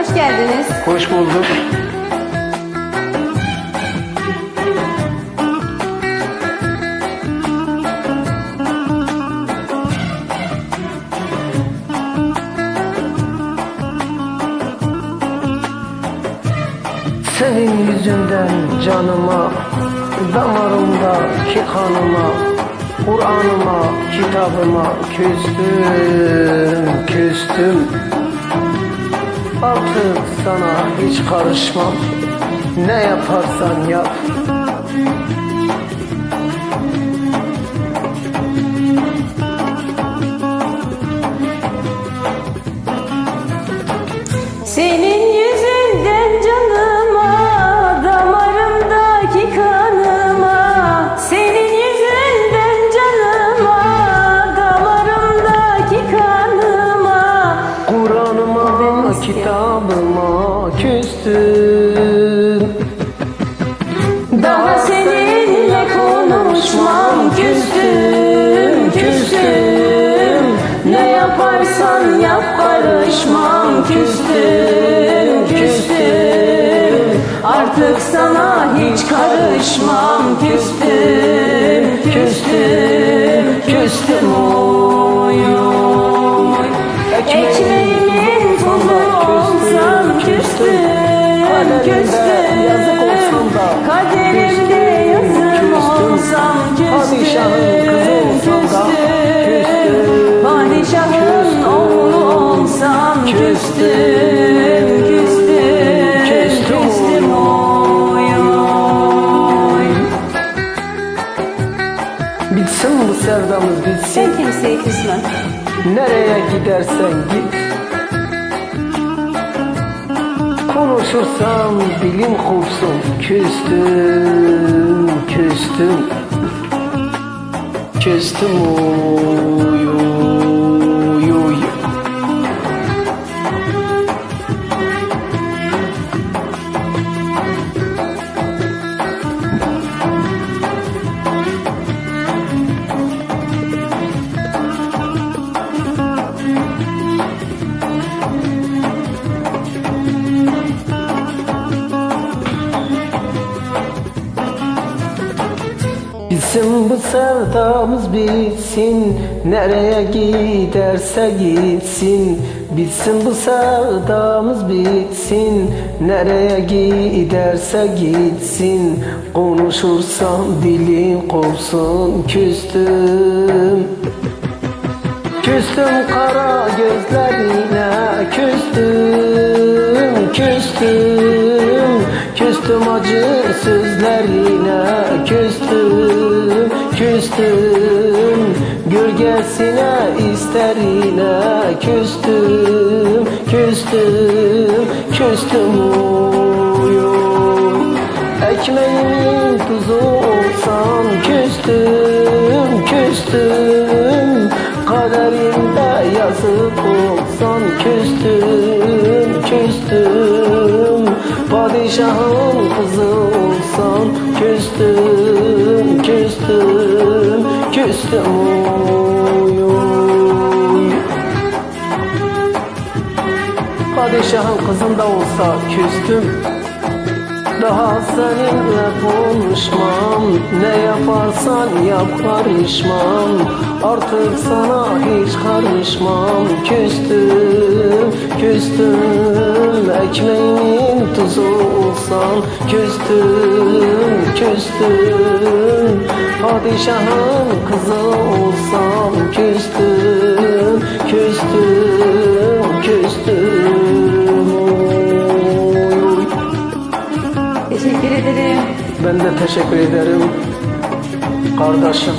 Hoş geldiniz. Hoş bulduk. Senin yüzünden canıma, damarımdaki kanıma, Kur'an'ıma, kitabıma küstüm, küstüm. Artık sana hiç karışmam. Ne yaparsan yap küstüm Daha seninle konuşmam küstüm, küstüm. Ne yaparsan yap barışmam küstüm, küstüm. Artık sana hiç karışmam küstüm, küstüm, küstüm oy sevdamız bitsin. Sen kimseyi kısma. Nereye gidersen git. Konuşursam dilim kopsun. Küstüm, küstüm. Küstüm oy, Bitsin bu sevdamız bitsin. Nereye giderse gitsin. Bitsin bu sevdamız bitsin. Nereye giderse gitsin. Konuşursam dilin kopsun. Küstüm. Küstüm kara gözlerine. Küstüm, küstüm Küstüm acı sözlerine Küstüm, küstüm. Gölgesine isterine Küstüm, küstüm. Küstüm oy. Ekmeğimin tuzu olsan Küstüm, küstüm. Kaderimde yazık olsan Küstüm, küstüm Padişahın kızı olsan Küstüm, küstüm Küstüm oy. Padişahın kızında olsa küstüm daha seninle konuşmam. Ne yaparsan yap karışmam. Artık sana hiç karışmam. Küstüm, küstüm. Ekmeğimin tuzu olsan. Küstüm, küstüm. Padişahın kızı olsam. Küstüm, küstüm, Ben de teşekkür ederim kardeşim.